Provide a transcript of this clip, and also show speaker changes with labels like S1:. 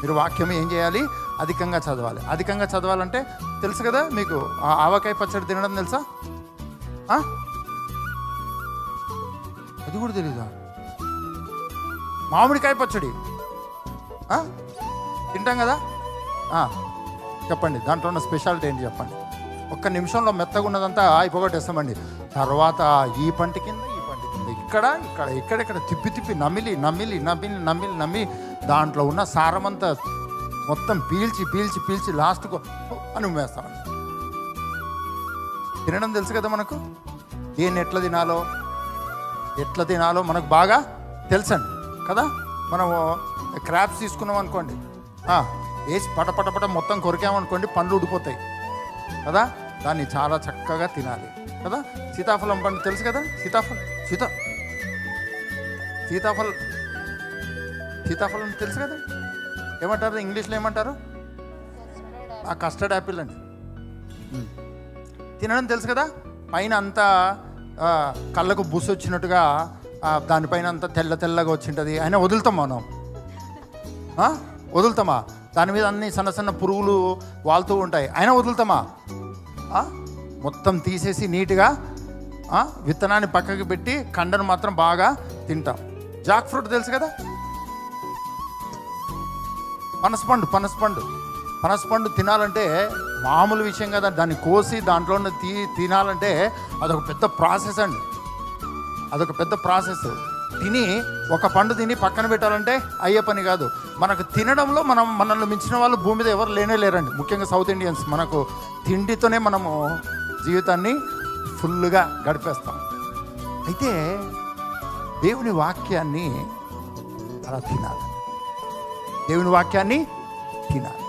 S1: మీరు వాక్యం ఏం చేయాలి? అధికంగా చదవాలి. అధికంగా చదవాలంటే తెలుసు కదా మీకు ఆ ఆవకాయ పచ్చడి తినడం తెలుసా? అది కూడా తెలీదా? మామిడికాయ పచ్చడి. తింటాం కదా? చెప్పండి. దాంట్లో ఉన్న స్పెషాలిటీ ఏంటి చెప్పండి? ఒక్క నిమిషంలో మెత్తగా ఉన్నదంతా అయిపోగొట్టేస్తామండి. తర్వాత ఈ ఈ పంట కింద ఇక్కడ ఇక్కడ ఎక్కడెక్కడ తిప్పి తిప్పి నమిలి నమిలి నమిలి నమిలి నమ్మి దాంట్లో ఉన్న సారమంతా మొత్తం పీల్చి పీల్చి పీల్చి లాస్ట్కు అని ఉమ్మేస్తాం. తినడం తెలుసు కదా మనకు? దేన్ని ఎట్లా తినాలో? ఎట్లా తినాలో మనకు బాగా తెలుసండి కదా? మనం క్రాప్స్ తీసుకున్నాం అనుకోండి. వేసి పట మొత్తం కొరికామనుకోండి పండ్లు ఉడిపోతాయి కదా? దాన్ని చాలా చక్కగా తినాలి కదా? సీతాఫలం పండు తెలుసు కదా? సీతాఫలం సీతా సీతాఫలం సీతాఫలం తెలుసు కదా? ఏమంటారు? ఇంగ్లీష్లో ఏమంటారు? ఆ కస్టర్డ్ యాపిల్ అండి. తినడం తెలుసు కదా? పైన అంతా కళ్ళకు బుస్ వచ్చినట్టుగా దానిపైన అంతా తెల్ల తెల్లగా వచ్చింటుంది. అయినా వదులుతాం మనం? వదులుతామా? దాని మీద అన్ని సన్న సన్న పురుగులు వాళ్తూ ఉంటాయి. అయినా వదులుతామా? మొత్తం తీసేసి నీట్గా విత్తనాన్ని పక్కకి పెట్టి కండను మాత్రం బాగా తింటాం. జాక్ ఫ్రూట్ తెలుసు కదా? పనసపండు పనసపండు. పనసపండు తినాలంటే మామూలు విషయం కదా. దాన్ని కోసి దాంట్లో తీ తినాలంటే అదొక పెద్ద ప్రాసెస్ అండి. అదొక పెద్ద ప్రాసెస్. తిని ఒక పండు తిని పక్కన పెట్టాలంటే అయ్యే పని కాదు. మనకు తినడంలో మనం మనల్ని మించిన వాళ్ళు భూమి మీద ఎవరు లేనే లేరండి. ముఖ్యంగా సౌత్ ఇండియన్స్ మనకు తిండితోనే మనము జీవితాన్ని ఫుల్గా గడిపేస్తాం. అయితే దేవుని వాక్యాన్ని అలా తినాలి. దేవుని వాక్యాన్ని తినాలి.